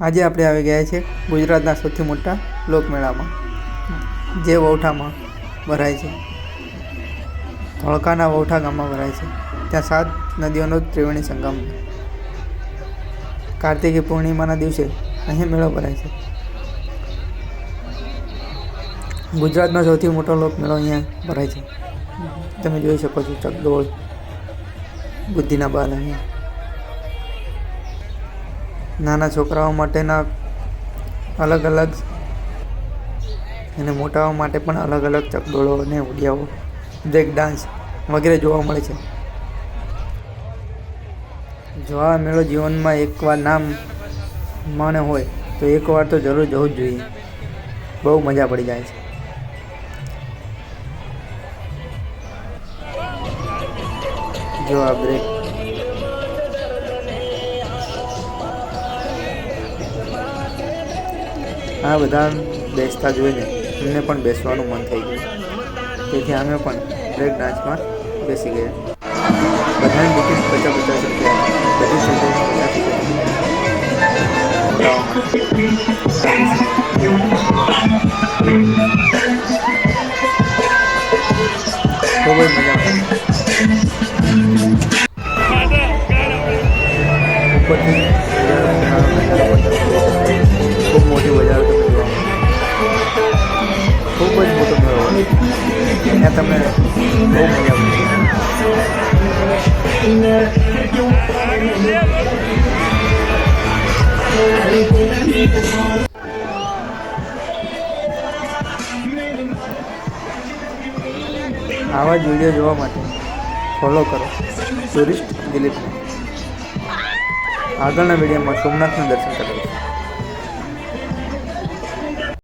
આજે આપણે આવી ગયા છે ગુજરાતના સૌથી મોટા લોકમેળામાં, જે વૌઠામાં ભરાય છે. ધોળકાના વૌઠા ગામમાં ભરાય છે. ત્યાં સાત નદીઓનો ત્રિવેણી સંગમ કાર્તિકી પૂર્ણિમાના દિવસે અહીં મેળો ભરાય છે. ગુજરાતનો સૌથી મોટો લોકમેળો અહીંયા ભરાય છે. તમે જોઈ શકો છો ચકડોળ, બુદ્ધિના બાલ અહીંયા. નાના છોકરાઓ માટેના અલગ અલગ અને મોટાઓ માટે પણ અલગ અલગ ચકડોળો અને ઉડિયાઓ બ્રેક ડાન્સ વગેરે જોવા મળે છે. જો આ મેળો જીવનમાં એકવાર નામ માણે હોય, તો એકવાર તો જરૂર જવું જ જોઈએ. બહુ મજા પડી જાય છે. જો બ્રેક આ બધા બેસતા જોઈને અમને પણ બેસવાનું મન થઈ ગયું. તેથી અમે પણ બ્રેક ડાન્સમાં બેસી ગયા. બધાની ટિકિટ પચાસ પચાસ રૂપિયા. બધી રૂપિયા. ખૂબ જ મજા ઉપરથી ત્યાં તમે બહુ મજા આવશે આવા જ વીડિયો જોવા માટે ફોલો કરો. ટુરિસ્ટ દિલીપને આગળના વિડીયોમાં સોમનાથના દર્શન કરાવીશ.